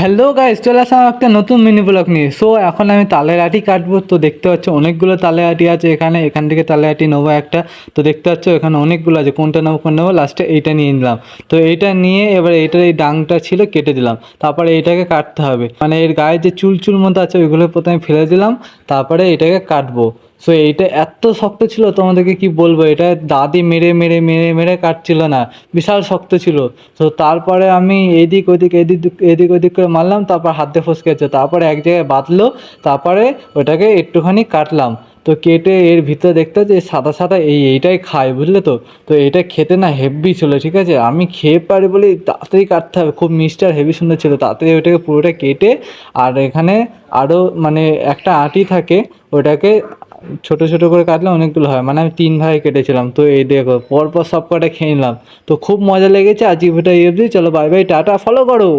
Hello guys চলে আসলাম একটা নতুন মিনি ব্লগ নিয়ে। সো এখন আমি তালের আটি কাটবো। তো দেখতে পাচ্ছ অনেকগুলো তালের আটি আছে এখানে। এখান থেকে তালের আটি নেব একটা। তো দেখতে পাচ্ছ এখানে অনেকগুলো আছে। কোনটা নেব কোনটা নেব লাস্টে এইটা নিয়ে নিলাম। তো এইটা নিয়ে এবার এইটার এই ডাংটা ছিল, কেটে দিলাম। তারপরে এইটাকে কাটতে হবে। মানে এর গায়ে যে চুল চুল মতো আছে ওইগুলো প্রথমে ফেলে দিলাম। তারপরে এটাকে কাটবো। সো এইটা এত শক্ত ছিল, তোমাদেরকে কি বলব? এটা দাদি মেরে মেরে মেরে মেরে কাটছিল না। বিশাল শক্ত ছিল। তো তারপরে আমি এদিক ওদিক, এদিক এদিক ওদিক করে মারলাম, তারপর হাত হাতে ফসকেছে তারপরে এক জায়গায় বাঁধলো, তারপরে ওটাকে একটুখানি কাটলাম। তো কেটে এর ভিতরে দেখতে যে সাদা সাদা এই এইটাই খায়, বুঝলে তো? তো এটা খেতে না হেভি ছিল, ঠিক আছে? আমি খেয়ে পারি বলে তাড়াতাড়ি কাটতে হবে। খুব মিষ্টি আর হেভি সুন্দর ছিল। তাড়াতাড়ি ওটাকে পুরোটা কেটে, আর এখানে আরও মানে একটা আটি থাকে, ওটাকে ছোট ছোট করে কাটলে অনেকগুলো হয়। মানে আমি তিন ভাই কেটেছিলাম। তো এই দেখো, পরপর সব কটা খেয়ে নিলাম। তো খুব মজা লেগেছে। আজকে ভিডিও এই অবধি। চলো বাই বাই টাটা ফলো করো।